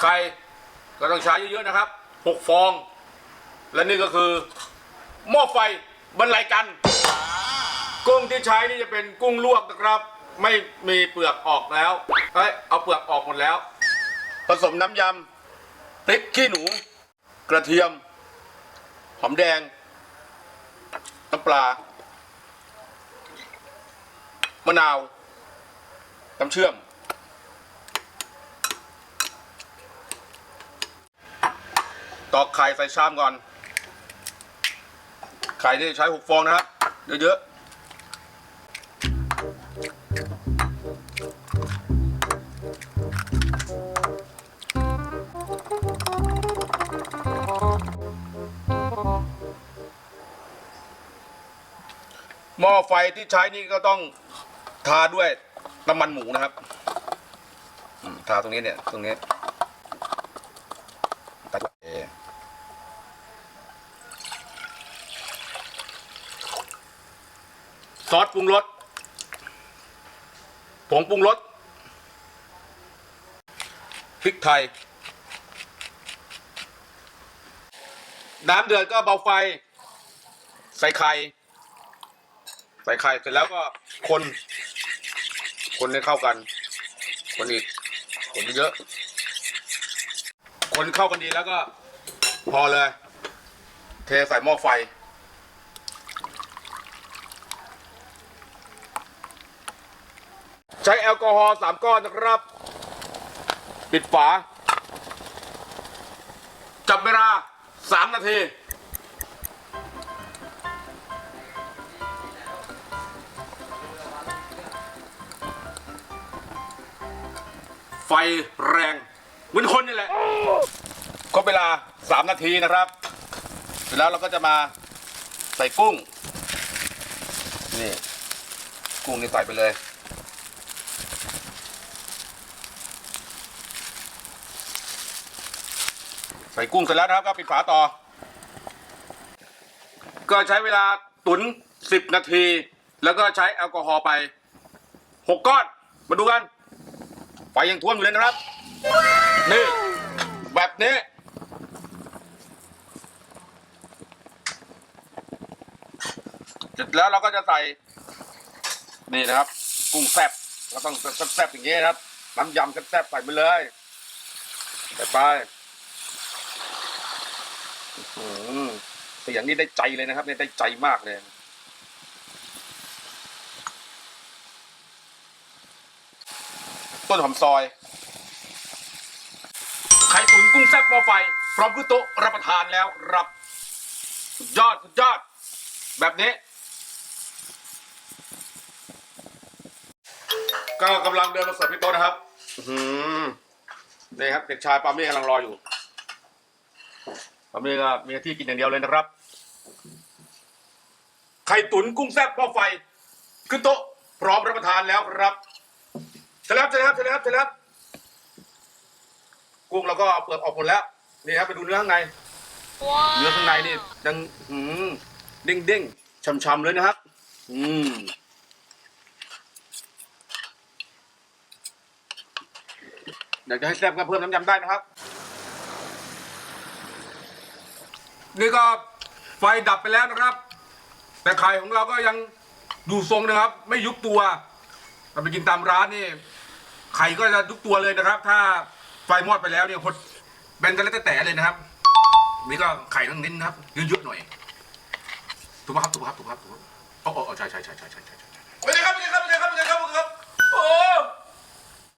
ไข่ก็ต้องใช้เยอะๆนะครับหกฟอง และนี่ก็คือหม้อไฟบรรลัยกัน กุ้งที่ใช้นี่จะเป็นกุ้งลวกนะครับ ไม่มีเปลือกออกแล้วเอ้ยเอาเปลือกออกหมดแล้ว ผสมน้ำยำพริกขี้หนู กระเทียม หอมแดง น้ำปลามะนาวน้ำเชื่อม ตอกไข่ใส่ชามก่อน ไข่นี่ใช้หกฟองนะครับเยอะๆหม้อไฟที่ใช้นี่ก็ต้องทาด้วยน้ำมันหมูนะครับทาตรงนี้เนี่ย ตรงนี้ตัดเอ ซอสปรุงรสผงปรุงรสพริกไทย น้ำเดือดก็เบาไฟ ใส่ไข่ ใส่ไข่เสร็จแล้วก็คน คนให้เข้ากัน คนอีก คนเยอะ คนเข้ากันดีแล้วก็ พอเลย เทใส่หม้อไฟ ใช้แอลกอฮอล์สามก้อนนะครับ ปิดฝา จับเวลาสามนาที ไฟแรงเหมือนคนนี่แหละครบเวลาสามนาทีนะครับ เสร็จแล้วเราก็จะมาใส่กุ้ง นี่ กุ้งนี่ใส่ไปเลย ส่กุ้งเสร็จแล้วนะครับก็ปิดฝาต่อ ก็ใช้เวลาตุนสิบนาที แล้วก็ใช้แอลกอฮอล์ไปหกก้อน มาดูกันไฟยังท่วมอยู่เลยนะครับ นี่ แบบนี้เสร็จแล้วเราก็จะใส่ นี่นะครับ กุ้งแซ่บเราต้องแซ่บๆอย่างนี้นะครับน้ำยำแซ่บๆใส่ไปเลยใส่ไปอืม เสียงนี่ได้ใจเลยนะครับเนี่ยได้ใจมากเลยต้นหอมซอยไข่ตุ๋นกุ้งแซ่บหม้อไฟ พร้อมขึ้นโต๊ะรับประทานแล้วครับยอดสุดยอด แบบนี้ ก็กำลังเดินมาเสิร์ฟที่โต๊ะนะครับนี่ครับ เด็กชายปามี่กำลังรออยู่ ตอนนี้ก็มีหน้าที่กินอย่างเดียวเลยนะครับ ไข่ตุ๋นกุ้งแซ่บหม้อไฟ ขึ้นโต๊ะพร้อมรับประทานแล้วครับเสร็จแล้วเสร็จแล้วเสร็จแล้วเสร็จแล้วกุ้งเราก็เปลือกออกหมดแล้วนี่ครับไปดูเนื้อข้างในเนื้อข้างในนี่ยังอืมเด้งเด้งๆช่ำๆเลยนะครับ อืมอยากจะให้แซ่บก็เพิ่มน้ำยำได้นะครับ นี่ก็ไฟดับไปแล้วนะครับ แต่ไข่ของเราก็ยังอยู่ทรงนะครับ ไม่ยุบตัวเราไปกินตามร้านนี่ไข่ก็จะยุบตัวเลยนะครับ ถ้าไฟมอดไปแล้วเนี่ยพดแบนกันแล้วแต่เลยนะครับ นี่ก็ไข่ต้องเน้นนะครับเยอะๆหน่อยถูกไหมครับถูกไหมครับถูกไหมครับถูกไหมครับอ๋ออ๋อใช่ใช่ใช่ใช่ใช่ใช่เป็นไงครับเป็นไงครับ